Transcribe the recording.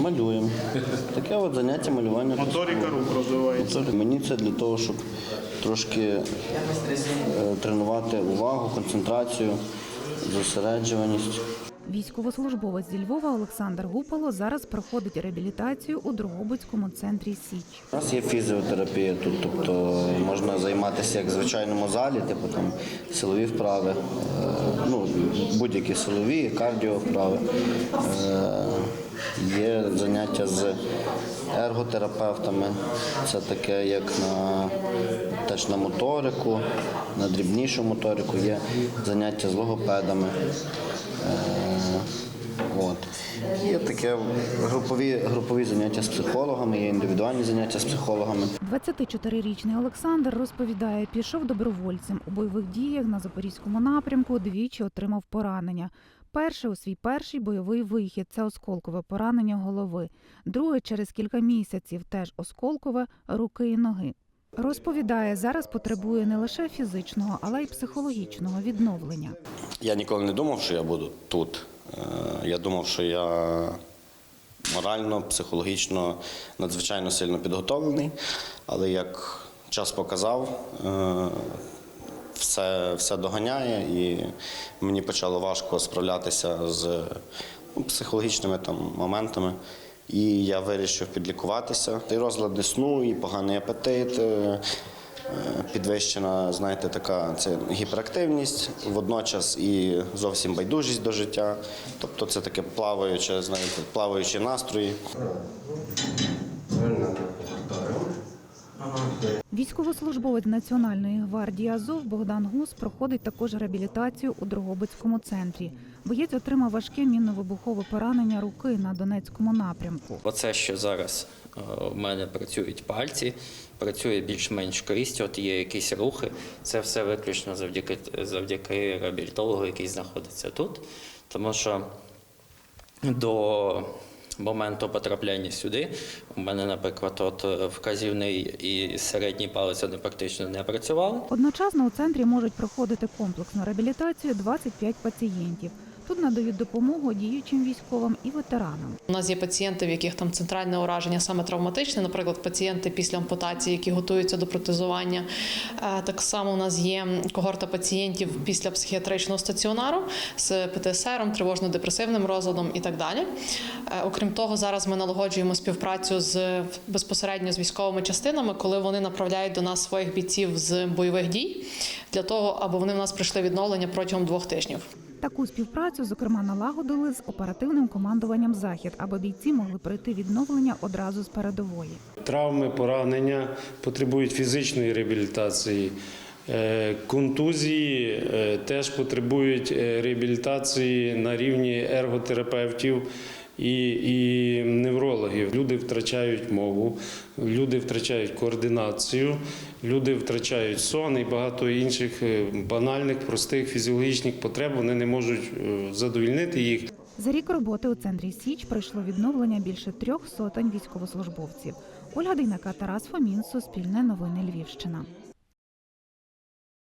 малюємо. Таке от заняття малювання. Моторика рук розвивається. Мені це для того, щоб трошки е, тренувати увагу, концентрацію, зосереджуваність. Військовослужбовець зі Львова Олександр Гупало зараз проходить реабілітацію у Дрогобицькому центрі Січ. У нас є фізіотерапія тут, тобто можна займатися як в звичайному залі, типу там силові вправи, е, ну, будь-які силові, кардіо вправи. Є заняття з ерготерапевтами. Це таке, як на теж на моторику, на дрібнішу моторику, є заняття з логопедами. Е, От. Є таке групові, групові заняття з психологами, є індивідуальні заняття з психологами. 24-річний Олександр розповідає, пішов добровольцем у бойових діях на запорізькому напрямку. Двічі отримав поранення. Перше у свій перший бойовий вихід це осколкове поранення голови. Друге через кілька місяців теж осколкове руки і ноги. Розповідає, зараз потребує не лише фізичного, але й психологічного відновлення. Я ніколи не думав, що я буду тут. Е, Я думав, що я морально, психологічно надзвичайно сильно підготовлений, але як час показав, е, все, все доганяє, і мені почало важко справлятися з ну, психологічними там моментами. І я вирішив підлікуватися. І розлади сну, і поганий апетит, е, е, підвищена, знаєте, така це гіперактивність, водночас і зовсім байдужість до життя. Тобто це таке плаваюче, знаєте, плаваючі настрої. Військовослужбовець Національної гвардії Азов Богдан Гус проходить також реабілітацію у Дрогобицькому центрі. Боєць отримав важке мінно-вибухове поранення руки на Донецькому напрямку. Оце, що зараз е, в мене працюють пальці, працює більш-менш користь, от є якісь рухи. Це все виключно завдяки, завдяки реабілітологу, який знаходиться тут. Тому що до моменту потрапляння сюди у мене, наприклад, от е, вказівний і середній палець вони практично не працювали. Одночасно у центрі можуть проходити комплексну реабілітацію 25 пацієнтів. Тут надають допомогу діючим військовим і ветеранам. У нас є пацієнти, в яких там центральне ураження саме травматичне, наприклад, пацієнти після ампутації, які готуються до протезування. Е, Так само у нас є когорта пацієнтів після психіатричного стаціонару з ПТСР, тривожно-депресивним розладом і так далі. Е, Окрім того, зараз ми налагоджуємо співпрацю з безпосередньо з військовими частинами, коли вони направляють до нас своїх бійців з бойових дій для того, аби вони в нас прийшли відновлення протягом двох тижнів. Таку співпрацю, зокрема, налагодили з оперативним командуванням Захід, аби бійці могли пройти відновлення одразу з передової. Травми, поранення потребують фізичної реабілітації. Е, Контузії е, теж потребують е, реабілітації на рівні ерготерапевтів і, і неврологів. Люди втрачають мову, люди втрачають координацію, люди втрачають сон і багато інших е, банальних, простих фізіологічних потреб. Вони не можуть е, задовільнити їх. За рік роботи у центрі Січ пройшло відновлення більше трьох сотень військовослужбовців. Ольга Дейнака, Тарас Фомін, Суспільне новини Львівщина.